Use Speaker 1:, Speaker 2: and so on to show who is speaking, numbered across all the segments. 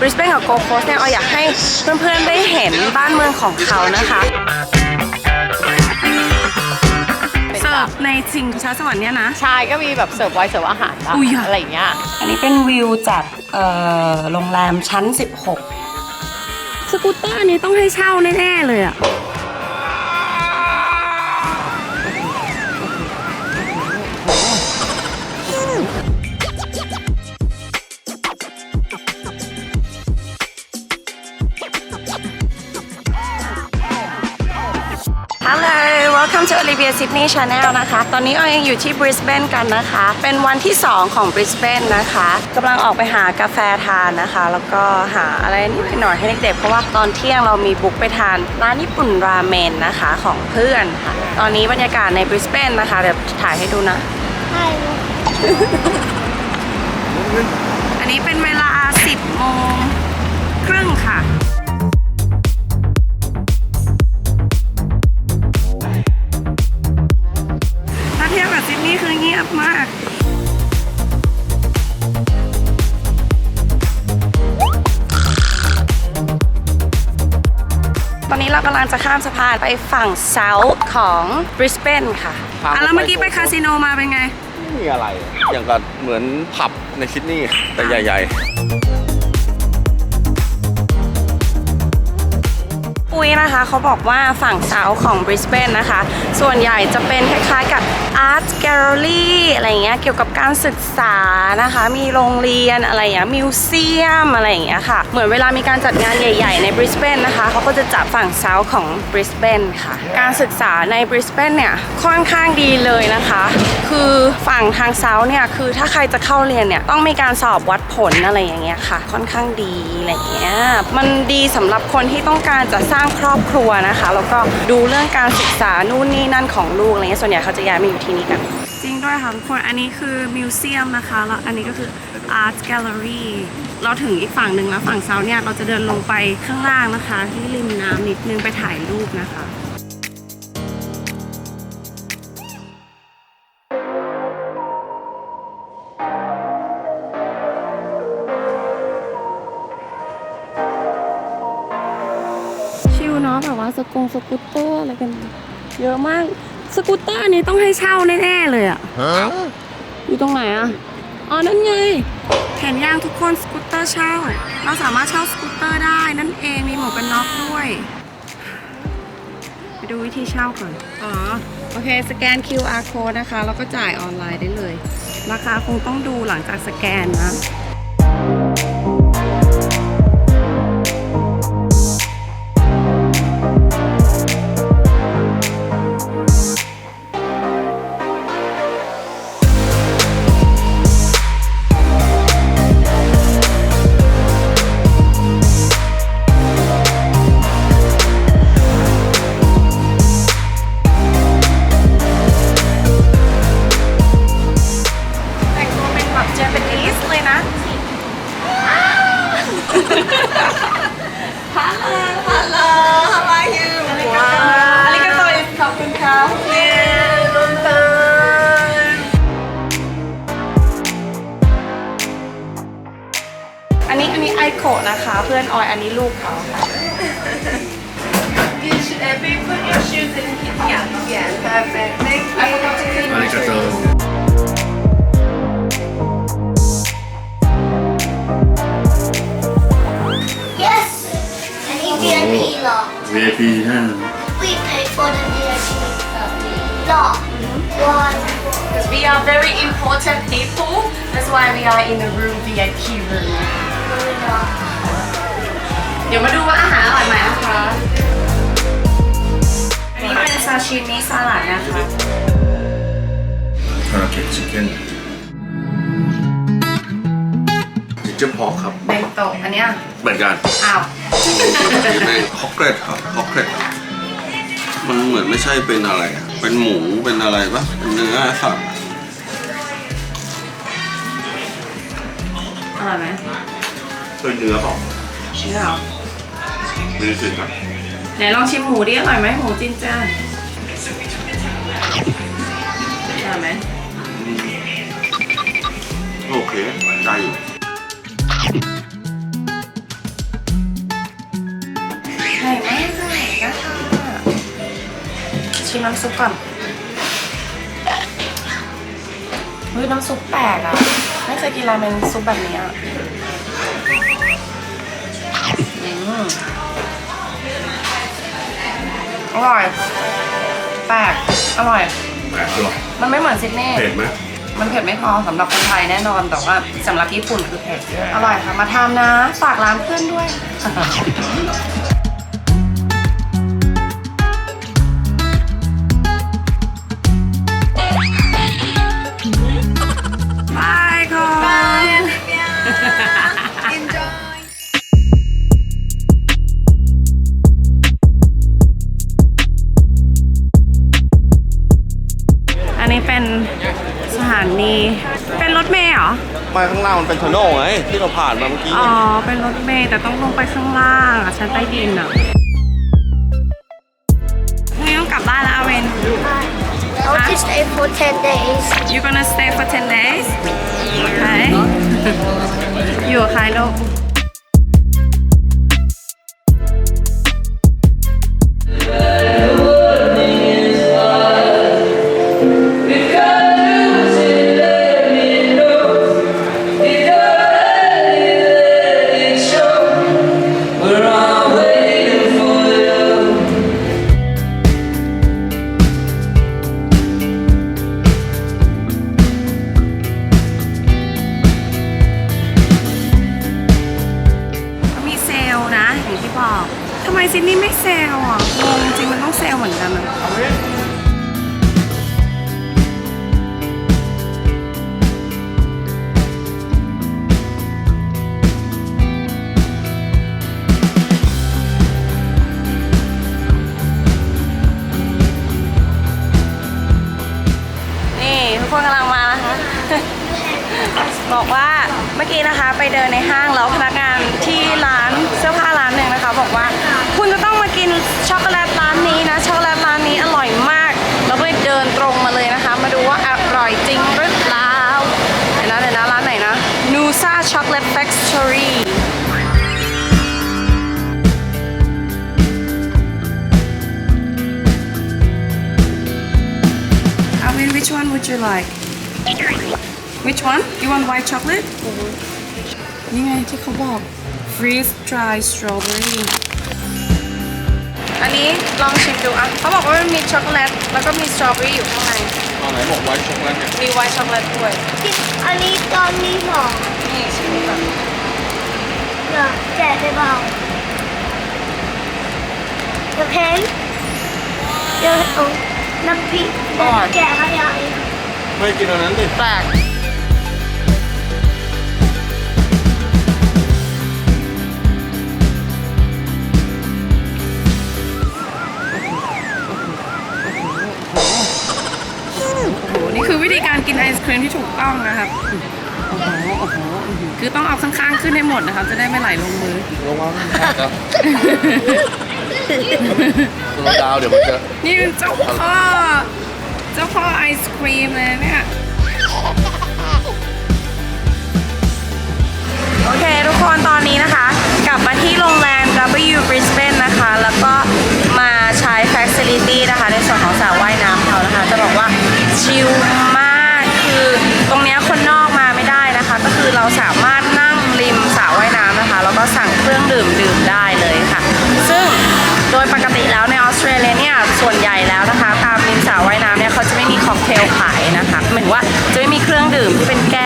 Speaker 1: บริสเบนกับโกโคสเนี่ยเราอยากให้เพื่อนๆได้เห็นบ้านเมืองของเขานะคะเสิร์ฟในชิงช้าสวรรค์เนี่ยนะ
Speaker 2: ใช่ก็มีแบบเสิร์ฟไว้เสิร์ฟอาหารบ้าง
Speaker 1: อุ๊ยอะ
Speaker 2: อะไรอย่างเงี้ย
Speaker 1: อันนี้เป็นวิวจากเอ่อโรงแรมชั้น 16 สกูตเตอร์นี้ต้องให้เช่าแน่ๆเลยอะ to Olivia Sydney Channel นะคะ ตอนนี้เรายังอยู่ที่บริสเบนกันนะคะ เป็นวันที่ 2 ของบริสเบนนะคะกำลังออกไปหากาแฟทานนะคะ แล้วก็หาอะไรนิดหน่อยให้เด็กๆ เพราะว่าตอนเที่ยงเรามีบุ๊กไปทานร้านญี่ปุ่นราเมนนะคะของเพื่อนค่ะ ตอนนี้บรรยากาศในบริสเบนนะคะ เดี๋ยวถ่ายให้ดูนะอันนี้เป็นเวลา 10โมงครึ่งค่ะ กำลังจะข้ามสะพานไปฝั่งเซาท์ของบริสเบนค่ะ
Speaker 3: ครับ
Speaker 1: อะแล้วเมื่อกี้ไปคาสิโนมาเป็นไง
Speaker 3: ไม่มีอะไร อย่างกับเหมือนผับในซิดนีย์แต่ใหญ่
Speaker 1: ปุ้ยนะคะ เขาบอกว่าฝั่งเซาของบริสเบนนะคะ ส่วนใหญ่จะเป็นคล้ายๆกับ Art Gallery อะไรอย่างเงี้ยเกี่ยวกับการศึกษานะคะ มีโรงเรียนอะไรอย่างมิวเซียมอะไรอย่างเงี้ยค่ะ เหมือนเวลามีการจัดงานใหญ่ ๆ ในบริสเบนนะคะเขาก็จะจัดฝั่งเซาของบริสเบนค่ะ การศึกษาในบริสเบนเนี่ยค่อนข้างดีเลยนะคะ คือ ฝั่งทางเซาเนี่ยคือถ้าใครจะเข้าเรียนเนี่ยต้องมีการสอบวัดผลอะไรอย่างเงี้ยค่ะ ค่อนข้างดีอะไรเงี้ยมันดีสำหรับคนที่ต้องการจะสร้างครอบครัวนะคะแล้วก็ดูเรื่องการศึกษานู่นนี่นั่นของลูกอะไรเงี้ยส่วนใหญ่เขาจะย้ายมาอยู่ที่นี่กันจริงด้วยค่ะทุกคนอันนี้คือมิวเซียมนะคะแล้วอันนี้ก็คือ Art Gallery เราถึงอีกฝั่งหนึ่งแล้วฝั่งเซาเนี่ยเราจะเดินลงไปข้างล่างนะคะ ที่ริมน้ำนิดนึงไปถ่ายรูปนะคะ สกงสกูตเตอร์อะไรกัน เยอะมาก สกูตเตอร์อันนี้ต้องให้เช่าแน่ๆเลยอะอยู่ตรงไหนอะอ๋อ นั่นไงเห็นย่างทุกคนสกูตเตอร์เช่า เราสามารถเช่าสกูตเตอร์ได้นั่นเองมีหมวกกันน็อกด้วย ไปดูวิธีเช่าก่อน อ๋อ โอเค สแกน QR code นะคะ แล้วก็จ่ายออนไลน์ได้เลย ราคาคงต้องดูหลังจากสแกนนะ
Speaker 4: VIP
Speaker 5: ท่าน
Speaker 4: We pay for the VIP lot. One.
Speaker 1: Because we are very important people that's why we are in the room VIP room
Speaker 4: Moving on.
Speaker 1: เดี๋ยวมาดูว่าอาหารอร่อยไหมนะคะ อันนี้เป็นซาชิมิสลัดนะคะ
Speaker 5: คา จิเจอร์พอกครับ
Speaker 1: เบนโตะอันเนี้ย
Speaker 5: เหมือนกัน
Speaker 1: อ้าว
Speaker 6: นี่แม่งฮอกเกรดครับฮอกเกรดมันเหมือนไม่ใช่เป็นอะไรอะเป็นหมูเป็นอะไรปะเป็นเนื้อสัตว์
Speaker 1: อร่อยไหม
Speaker 5: เป็นเนื้อเปล่า
Speaker 1: เชื่อเหรอ
Speaker 5: ไม่ได้สิครับ
Speaker 1: ไหนลองชิมหมูดิอร่อยไหมหมูจินจ้าอร่อยไหม
Speaker 6: โอเคได้อยู่
Speaker 1: ไข่ไม่ไข่นะคะชิมน้ำซุปก่อนเฮ้ยน้ำซุปแปลกอะ ไม่เคยกินราเมนซุปแบบนี้อะอร่อย แปลก อร่อย
Speaker 5: แปลกอร่อย
Speaker 1: มันไม่เหมือนซิดนีย์
Speaker 5: เผ็ดไหม
Speaker 1: มันเผ็ดไม่พอสำหรับคนไทยแน่นอน แต่ว่าสำหรับญี่ปุ่นคือเผ็ด อร่อยค่ะ มาทำนะ ฝากร้านเพื่อนด้วย ล่า
Speaker 3: งมันเป็นเทอร์โน่ไงที่เราผ่านมาเมื่อกี้
Speaker 1: อ๋อ เป็นรถเมล์แต่ต้องลงไปข้างล่างอะชั้นใต้ดินอะพรุ่งนี้ต้องกลับบ้านแล้วอาเวน
Speaker 4: I want to stay for 10 days.
Speaker 1: You gonna stay for 10 days? Okay. อยู่กับใครลูก ซิดนีย์ไม่เซลล์อะงงจริงมันต้องเซลล์เหมือนกันอะนี่ทุกคนกำลัง บอกว่าเมื่อกี้นะคะไปเดินในห้างแล้วพนักงานที่ร้านเสื้อผ้าร้านหนึ่งนะคะ บอกว่า คุณจะต้องมากินช็อกโกแลตร้านนี้นะช็อกโกแลตร้านนี้อร่อยมากเราก็เลยเดินตรงมาเลยนะคะ มาดูว่าอร่อยจริงหรือเปล่าเดี๋ยวนะเดี๋ยวนะร้านไหนนะ Nusa Chocolate Factory Alvin, which one would you like? Which one? You want white chocolate? นี่ไงที่เขาบอก freeze dry strawberry อันนี้ลองชิมดูอะเขาบอกว่ามันมีช็อกโกแลตแล้วก็มีสตรอเบอรี่อยู่ข้างใน
Speaker 3: ตอนไหนบอกไว้ช็อกโกแลตเนี่ย
Speaker 1: มีไวท์ช็อกโกแลตด้วย
Speaker 4: อันนี้ตอนนี้หรอ
Speaker 1: นี่ชิมดูก่อน
Speaker 4: เดี๋ยวแกะได้เปล่าเดี๋ยวเพนเดี๋ยวเอาน้ำพริกเดี๋ยวแกะให้ยาย
Speaker 3: ไม่กินอันนั้นดิ
Speaker 1: แปลก คือวิธีการกินไอศครีมที่ถูกต้องนะครับโอ้โหโอ้โหอื้อหือคือต้องเอาข้างๆขึ้นให้หมดนะครับ จะได้ไม่ไหลลงมือ
Speaker 3: ระวังครับตัวดาวเดี๋ยวมันจะ
Speaker 1: นี่เป็นเจ้าพ่อเจ้าพ่อไอศครีมเลยเนี่ย โอเค ทุกคนตอนนี้นะคะ กลับมาที่โรงแรม W Brisbane นะคะ แล้วก็มาใช้ Facility นะคะ ในส่วนของสระว่ายน้ำเขานะคะ จะบอกว่าชิลมากคือตรงนี้คนนอกมาไม่ได้นะคะ ก็คือเราสามารถนั่งริมสระว่ายน้ำนะคะ แล้วก็สั่งเครื่องดื่มดื่มได้เลยค่ะ ซึ่งโดยปกติแล้วในออสเตรเลียเนี่ยส่วนใหญ่แล้วนะคะ ตามริมสระว่ายน้ำเนี่ยเขาจะไม่มีค็อกเทลขายนะคะเหมือนว่าจะไม่มีเครื่องดื่มที่เป็นแก้ว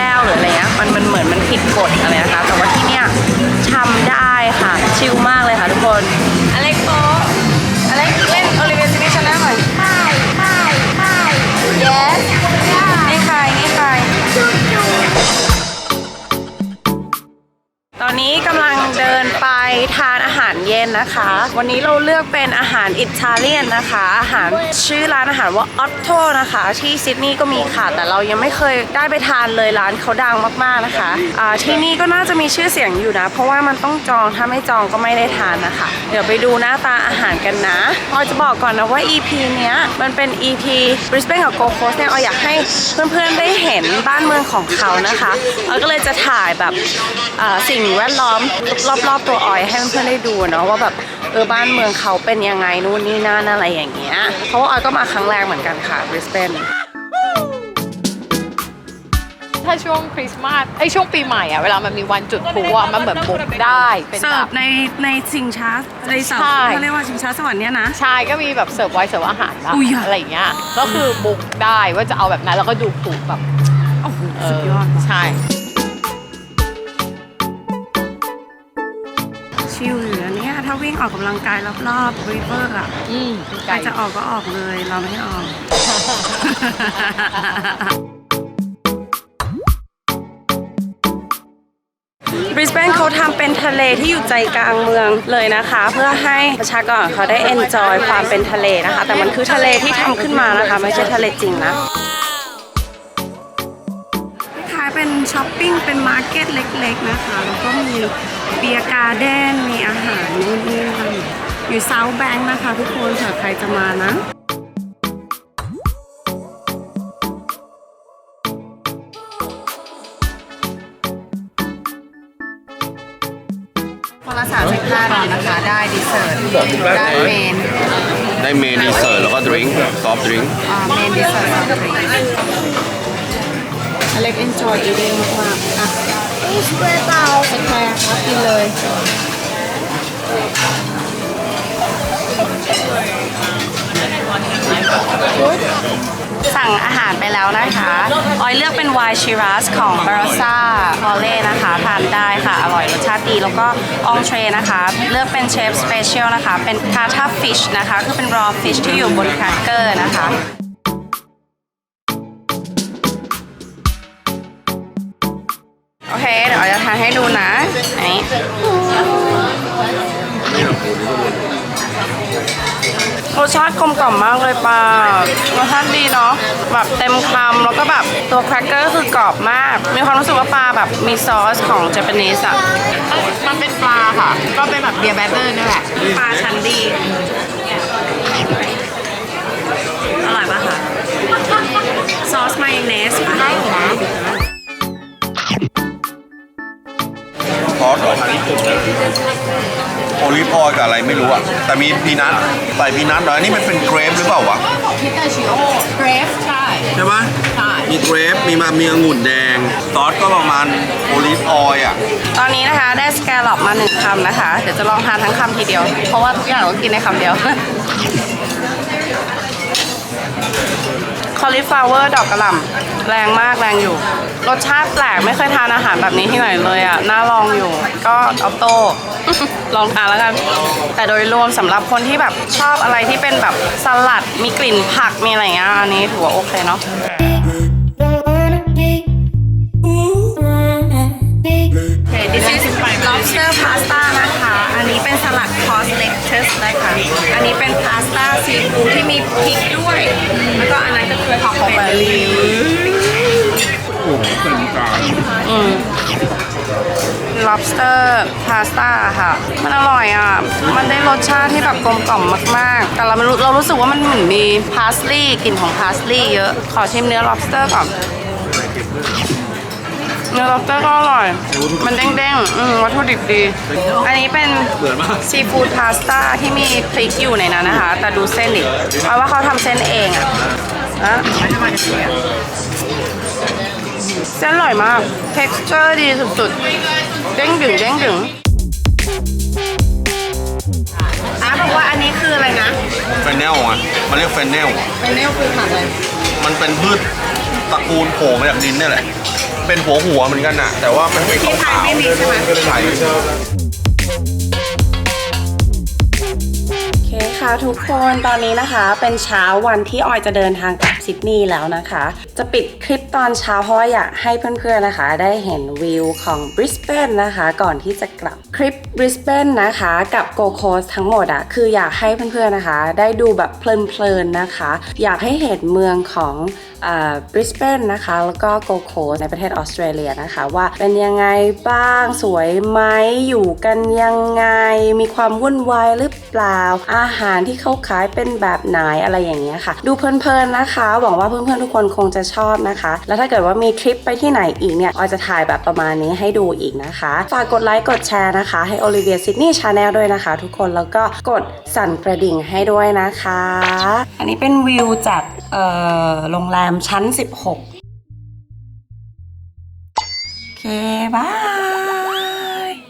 Speaker 1: กฎอะไรนะคะ แต่ว่าที่เนี่ยทำได้ค่ะ ชิลมากเลยค่ะทุกคนอเล็กโตอเล็กเล่นโอลิเวียซินิชแนลหน่อย
Speaker 4: ไม่ไม่ไม่ yes
Speaker 1: นี่ใครนี่ใคร
Speaker 4: จุดจุด
Speaker 1: ตอนนี้กำลังเดินไป ทานอาหารเย็นนะคะ วันนี้เราเลือกเป็นอาหารอิตาเลียนนะคะ อาหารชื่อร้านอาหารว่าออตโตนะคะ ที่ซิดนีย์ก็มีค่ะ แต่เรายังไม่เคยได้ไปทานเลยร้านเขาดังมากๆนะคะอ่าที่นี่ก็น่าจะมีชื่อเสียงอยู่นะ เพราะว่ามันต้องจองถ้าไม่จองก็ไม่ได้ทานนะคะ เดี๋ยวไปดูหน้าตาอาหารกันนะออยจะบอกก่อนนะว่า EP เนี้ยมันเป็น EP Brisbane กับ Gold Coast เนี่ยออยอยากให้เพื่อนๆได้เห็นบ้านเมืองของเขานะคะออยก็เลยจะถ่ายแบบสิ่งแวดล้อมรอบๆตัวออยให้เพื่อนๆได้ดูเนาะว่าแบบเออบ้านเมืองเขาเป็นยังไงนู่นนี่นั่นอะไรอย่างเงี้ยเพราะว่าออยก็มาครั้งแรกเหมือนกันค่ะบริสเบน
Speaker 2: ถ้าช่วงคริสต์มาสไอยช่วงปีใหม่อะเวลามันมีวันจุดพลุอะมันเหมือนบุกได้เป็น
Speaker 1: เสิ
Speaker 2: แบ
Speaker 1: ร์ฟ
Speaker 2: บ
Speaker 1: ในในชิงช้าในเสิร์ฟ
Speaker 2: ใช่
Speaker 1: เขาเรียกว่าชิงช้าสวรรค์เนี่ยนะ
Speaker 2: ใช่ก็มีแบบเสิร์ฟไว้เสิร์ฟอาหารบ้าง
Speaker 1: อุ้ยอะ
Speaker 2: อะไรอย่างเงี้ยก็คือบุกได้ว่าจะเอาแบบนั้นแล้วก็ดูพลุแบบ
Speaker 1: โอ้โห
Speaker 2: เอ
Speaker 1: สุดยอด
Speaker 2: ใช่
Speaker 1: ชิลเหลือเนี่ยถ้าวิ่งออกกำลังกายรอบๆริเวอร์อะ
Speaker 2: อืม
Speaker 1: ใครจะออกก็ออกเลย เราไม่ให้ออก บริสเบนเขาทำเป็นทะเลที่อยู่ใจกลางเมืองเลยนะคะ เพื่อให้ประชากรของเขาได้เอนจอยความเป็นทะเลนะคะ แต่มันคือทะเลที่ทำขึ้นมานะคะ ไม่ใช่ทะเลจริงนะคล้ายๆ เป็นช้อปปิ้งเป็นมาร์เก็ตเล็กๆนะคะ แล้วก็มีเบียร์การ์เด้นมีอาหารนู่นนี่นั่นอยู่เซาท์แบงค์นะคะ ทุกคนเผื่อใครจะมานะคนละสามสิบห้าบาทนะคะ ได้ดีเซอร์ได้เมน
Speaker 3: ได้เมนดีเซอร์แล้วก็ดริงก์ซอฟต์ดริงก์
Speaker 1: อ่าเมนดีเซอร์สองดริง อเล็ก enjoy eating มากๆอะ
Speaker 4: นี่ช่วยเบา
Speaker 1: แค่ครับกินเลยสั่งอาหารไปแล้วนะคะ ออยเลือกเป็นไวน์ชิรัสของบาร์ซ่าพอเล่นะคะ ทานได้ค่ะ อร่อยรสชาติดี แล้วก็อองเทรนะคะ เลือกเป็นเชฟสเปเชียลนะคะ เป็นคาทาฟิชนะคะ คือเป็นรอฟิชที่อยู่บนแครกเกอร์นะคะ โอเค เดี๋ยวออยจะทานให้ดูนะอันนี้รสชาติกลมกล่อมมากเลยป้ารสชาติดีเนาะแบบเต็มคำแล้วก็แบบตัวแครกเกอร์คือกรอบมาก มีความรู้สึกว่าปลาแบบมีซอสของเจแปนิสอะ
Speaker 2: มันเป็นปลาค่ะ ก็เป็นแบบเบียร์แบเตอร์นี่แหละ
Speaker 1: ปลาชั้นดี
Speaker 6: โอลิฟออยล์กับอะไรไม่รู้อะ แต่มีพีนัทใส่พีนัทเหรออันนี้มันเป็นเกรฟหรือเปล่าวะ
Speaker 2: พิตาชิโอเกรฟใช่
Speaker 6: ใช่ไหม
Speaker 2: ใช่
Speaker 6: มีเกรฟ มีมามีองุ่นแดง ซอสก็ประมาณโอลิฟออยล์อะ
Speaker 1: ตอนนี้นะคะได้สแกลลอปมาหนึ่งคำนะคะ เดี๋ยวจะลองทานทั้งคำทีเดียว เพราะว่าทุกอย่างเรากินในคำเดียว คอลิฟลาเวอร์ดอกกระหล่ำแรงมากแรงอยู่ รสชาติแปลกไม่เคยทานอาหารแบบนี้ที่ไหนเลยอะ น่าลองอยู่ ก็ออโต้ ลองทานแล้วกัน แต่โดยรวมสำหรับคนที่แบบชอบอะไรที่เป็นแบบสลัดมีกลิ่นผักมีอะไรเงี้ยอันนี้ถือว่าโอเคเนาะ This is lobster pasta นะคะ อันนี้เป็นสลัด cross lettuce นะคะ อันนี้เป็นพาสต้าซีฟู้ดที่มีพริกด้วย แล้วก็อันนั้นก็คือฮอกเบอร์รี่อืม lobster pasta ค่ะ มันอร่อยอะ มันได้รสชาติที่แบบกลมกล่อมมากๆ แต่เราไม่รู้เรารู้สึกว่ามันเหมือนมี parsley กลิ่นของ parsley เยอะ ขอชิมเนื้อ lobster ก่อน เนื้อ lobster ก็อร่อย มันเด้งๆอืมวัตถุดิบดี อันนี้เป็นซีฟู้ดพาสต้าที่มีพริกอยู่ในนั้นนะคะ แต่ดูเส้นดิเพราะว่าเขาทำเส้นเองอะนะเส้นอร่อยมาก texture ดีสุดๆ เด้งดึงเด้งดึงอะบอกว่าอันนี้คืออะไรนะ
Speaker 6: เฟนเนลอะมันเรียกเฟนเนล
Speaker 1: เป็นเนื้อคือผักเลย
Speaker 6: มันเป็นพืชตระกูลโผล่มาจากดินเนี่ยแหละ เป็นหัวหัวๆเหมือนกันน่ะ แต่ว่ามันเป็น
Speaker 1: ที่ไทยไม่มีใช่ไหม
Speaker 6: ไทย
Speaker 1: โอเคค่ะทุกคนตอนนี้นะคะ เป็นเช้าวันที่ออยจะเดินทางกลับซิดนีย์แล้วนะคะ จะปิดคลิปตอนเช้าเพราะว่าอยากให้เพื่อนๆนะคะ ได้เห็นวิวของบริสเบนนะคะ ก่อนที่จะกลับคลิปบริสเบนนะคะกับโกโคสทั้งหมดอะคืออยากให้เพื่อนๆนะคะ ได้ดูแบบเพลินๆนะคะ อยากให้เห็นเมืองของบริสเบนนะคะ แล้วก็โกโคสในประเทศออสเตรเลียนะคะ ว่าเป็นยังไงบ้างสวยไหมอยู่กันยังไง มีความวุ่นวายหรือเปล่าอาหารที่เขาขายเป็นแบบไหนอะไรอย่างเงี้ยค่ะ ดูเพลินๆนะคะหวังว่าเพื่อนๆทุกคนคงจะชอบนะคะ แล้วถ้าเกิดว่ามีทริปไปที่ไหนอีกเนี่ยออยจะถ่ายแบบประมาณนี้ให้ดูอีกนะคะ ฝากกดไลค์กดแชร์นะคะ ให้โอลิเวียซิดนีย์ชาแนลด้วยนะคะ ทุกคนแล้วก็กดสั่นกระดิ่งให้ด้วยนะคะ อันนี้เป็นวิวจากโรงแรมชั้น 16 โอเคบาย